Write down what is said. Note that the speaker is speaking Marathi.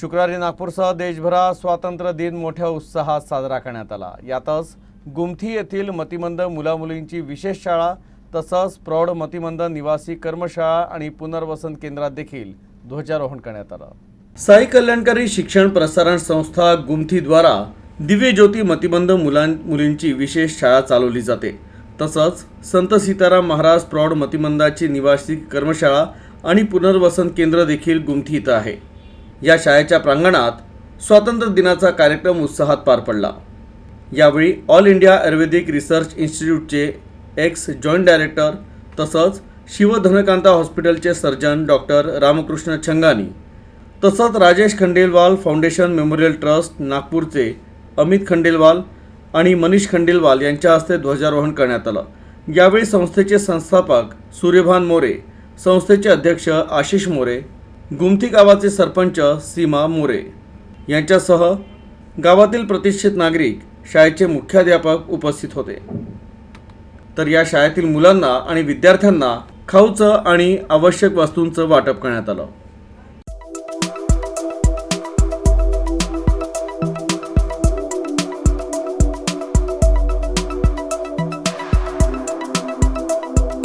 शुक्रवारी नागपूरसह देशभरात स्वातंत्र्य दिन मोठ्या उत्साहात साजरा करण्यात आला. यातच गुमथी येथील मतिमंद मुलामुलींची विशेष शाळा तसंच प्रौढ मतिमंद निवासी कर्मशाळा आणि पुनर्वसन केंद्रात देखील ध्वजारोहण करण्यात आलं. साई कल्याणकारी शिक्षण प्रसारण संस्था गुमथीद्वारा दिव्य ज्योती मतिमंद मुलां मुलींची विशेष शाळा चालवली जाते. तसंच संत सीताराम महाराज प्रौढ मतिमंदाची निवासी कर्मशाळा आणि पुनर्वसन केंद्र देखील गुमथी इथं आहे. या शाळेच्या प्रांगणात स्वातंत्र्य दिनाचा कार्यक्रम उत्साहात पार पडला. यावेळी ऑल इंडिया आयुर्वेदिक रिसर्च इन्स्टिट्यूटचे एक्स जॉईंट डायरेक्टर तसंच शिवधनकांता हॉस्पिटलचे सर्जन डॉक्टर रामकृष्ण छंगानी तसंच Rajesh Khandelwal foundation memorial trust नागपूरचे अमित खंडेलवाल आणि मनीष खंडेलवाल यांच्या हस्ते ध्वजारोहण करण्यात आलं. यावेळी संस्थेचे संस्थापक सूर्यभान मोरे संस्थेचे अध्यक्ष आशिष मोरे गुमथी गावाचे सरपंच सीमा मोरे यांच्यासह गावातील प्रतिष्ठित नागरिक शाळेचे मुख्याध्यापक उपस्थित होते. तर या शाळेतील मुलांना आणि विद्यार्थ्यांना खाऊचं आणि आवश्यक वस्तूंचं वाटप करण्यात आलं.